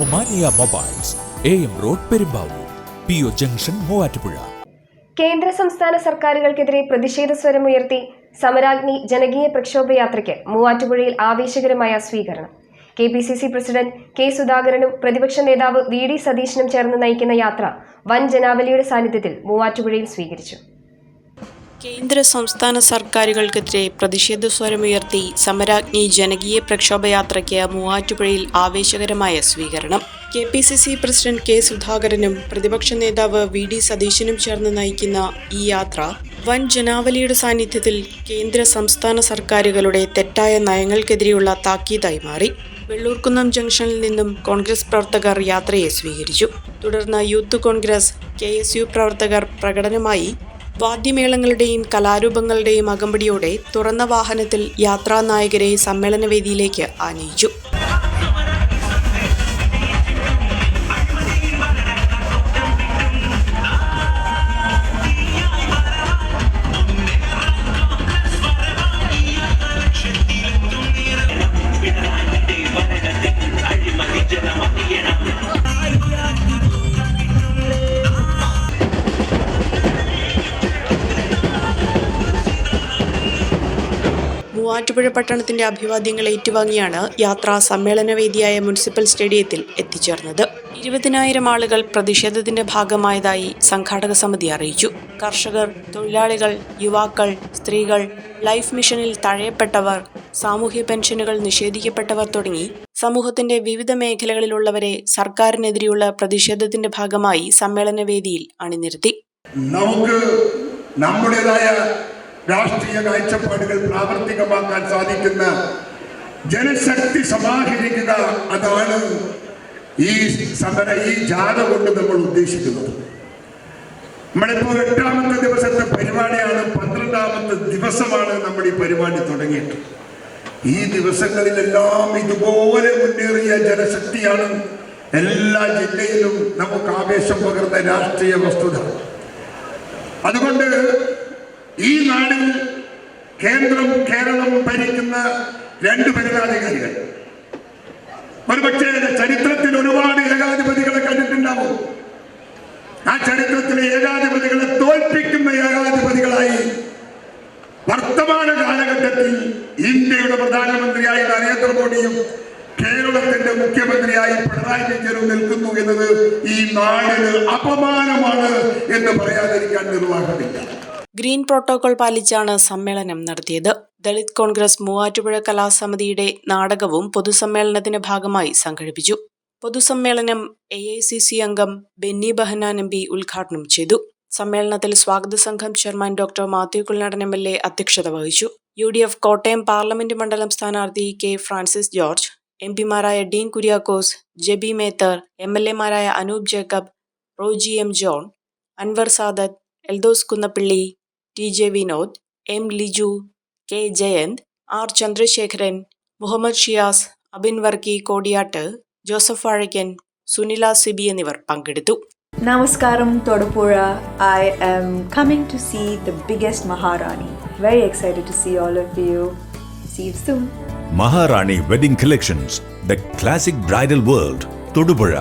Omania mobiles road P O junction Muvattupuzha. കേന്ദ്ര സംസ്ഥാന സർക്കാരുകൾക്കെതിരെ പ്രതിഷേധ സ്വരമുയർത്തി സമരാഗ്നി ജനകീയ പ്രക്ഷോഭ യാത്രയ്ക്ക് മൂവാറ്റുപുഴയിൽ ആവേശകരമായ സ്വീകരണം. K P C C president K സുധാകരനും പ്രതിപക്ഷ നേതാവ് വി ഡി സതീശനും ചേർന്ന് നയിക്കുന്ന യാത്ര വൻ ജനാവലിയുടെ സാന്നിധ്യത്തിൽ മൂവാറ്റുപുഴയിൽ സ്വീകരിച്ചു. കേന്ദ്ര സംസ്ഥാന സർക്കാരുകൾക്കെതിരെ പ്രതിഷേധ സ്വരമുയർത്തി സമരാഗ്നി ജനകീയ പ്രക്ഷോഭയാത്രയ്ക്ക് മൂവാറ്റുപുഴയിൽ ആവേശകരമായ സ്വീകരണം. K P C C president K സുധാകരനും പ്രതിപക്ഷ നേതാവ് വി ഡി സതീശനും ചേർന്ന് നയിക്കുന്ന ഈ യാത്ര വൻ ജനാവലിയുടെ സാന്നിധ്യത്തിൽ കേന്ദ്ര സംസ്ഥാന സർക്കാരുകളുടെ തെറ്റായ നയങ്ങൾക്കെതിരെയുള്ള താക്കീതായി മാറി. വെള്ളൂർക്കുന്നം ജംഗ്ഷനിൽ നിന്നും കോൺഗ്രസ് പ്രവർത്തകർ യാത്രയെ സ്വീകരിച്ചു. തുടർന്ന് യൂത്ത് കോൺഗ്രസ് കെ പ്രവർത്തകർ പ്രകടനമായി വാദ്യമേളങ്ങളുടെയും കലാരൂപങ്ങളുടെയും അകമ്പടിയോടെ തുറന്ന വാഹനത്തിൽ യാത്രാനായകരെ സമ്മേളനവേദിയിലേക്ക് ആനയിച്ചു മൂവാറ്റുപുഴ പട്ടണത്തിന്റെ അഭിവാദ്യങ്ങൾ ഏറ്റുവാങ്ങിയാണ് യാത്ര സമ്മേളനവേദിയായ മുനിസിപ്പൽ സ്റ്റേഡിയത്തിൽ എത്തിച്ചേർന്നത്. ഇരുപതിനായിരം ആളുകൾ പ്രതിഷേധത്തിന്റെ ഭാഗമായതായി സംഘാടക സമിതി അറിയിച്ചു. കർഷകർ തൊഴിലാളികൾ യുവാക്കൾ സ്ത്രീകൾ ലൈഫ് മിഷനിൽ തഴയപ്പെട്ടവർ സാമൂഹ്യ പെൻഷനുകൾ നിഷേധിക്കപ്പെട്ടവർ തുടങ്ങി സമൂഹത്തിന്റെ വിവിധ മേഖലകളിലുള്ളവരെ സർക്കാരിനെതിരെയുള്ള പ്രതിഷേധത്തിന്റെ ഭാഗമായി സമ്മേളനവേദിയിൽ അണിനിരത്തി. നമുക്ക് നമ്മുടേതായ രാഷ്ട്രീയ കാഴ്ചപ്പാടുകൾ പ്രാവർത്തികമാക്കാൻ സാധിക്കുന്ന ജനശക്തി സമാഹരിക്കുക അതാണ് ഈ സമര ഈ ജാഥ കൊണ്ട് നമ്മൾ ഉദ്ദേശിക്കുന്നത്. നമ്മളിപ്പോൾ എട്ടാമത്തെ ദിവസത്തെ പരിപാടിയാണ് പന്ത്രണ്ടാമത്തെ ദിവസമാണ് നമ്മൾ ഈ പരിപാടി തുടങ്ങിയിട്ട്. ഈ ദിവസങ്ങളിലെല്ലാം ഇതുപോലെ മുന്നേറിയ ജനശക്തിയാണ് എല്ലാ ജില്ലയിലും നമുക്ക് ആവേശം പകർന്ന രാഷ്ട്രീയ വസ്തുത. അതുകൊണ്ട് ഈ നാടിൽ കേന്ദ്രം കേരളം ഭരിക്കുന്ന രണ്ട് ഭരണാധികാരികൾ. ഒരുപക്ഷെ ചരിത്രത്തിൽ ഒരുപാട് ഏകാധിപതികളെ കണ്ടിട്ടുണ്ടാവും. ആ ചരിത്രത്തിലെ ഏകാധിപതികളെ തോൽപ്പിക്കുന്ന ഏകാധിപതികളായി വർത്തമാന കാലഘട്ടത്തിൽ ഇന്ത്യയുടെ പ്രധാനമന്ത്രിയായി നരേന്ദ്രമോദിയും കേരളത്തിന്റെ മുഖ്യമന്ത്രിയായി പിണറായി വിജയനും നിൽക്കുന്നു എന്നത് ഈ നാടിന് അപമാനമാണ് എന്ന് പറയാതിരിക്കാൻ നിർവാഹമില്ല. ഗ്രീൻ പ്രോട്ടോകോൾ പാലിച്ചാണ് സമ്മേളനം നടത്തിയത്. ദളിത് കോൺഗ്രസ് മൂവാറ്റുപുഴ കലാസമിതിയുടെ നാടകവും പൊതുസമ്മേളനത്തിന്റെ ഭാഗമായി സംഘടിപ്പിച്ചു. പൊതുസമ്മേളനം എ ഐ സി സി അംഗം ബെന്നി ബഹനാൻ എം പി ഉദ്ഘാടനം ചെയ്തു. സമ്മേളനത്തിൽ സ്വാഗത സംഘം chairman doctor Mathew Kuzhalnadan M L A അധ്യക്ഷത വഹിച്ചു. U D F Kottayam parliament മണ്ഡലം സ്ഥാനാർത്ഥി കെ ഫ്രാൻസിസ് ജോർജ് എം പിമാരായ Dean Kuriakose Jebi Mather M L എമാരായ Anoop Jacob Roji M John Anwar Sadath Eldhose Kunnappilly T J Vinod M Liju K Jayanth R Chandrasekharan Muhammad Shiyas Abin Varkey Kodiyattu Joseph Vazhakkan Sunila Sibi എന്നിവർ പങ്കെടുത്തു. നമസ്കാരം. Thodupuzha I am coming to see the biggest Maharani very excited to see all of you see soon soon. Maharani wedding collections the classic bridal world Thodupuzha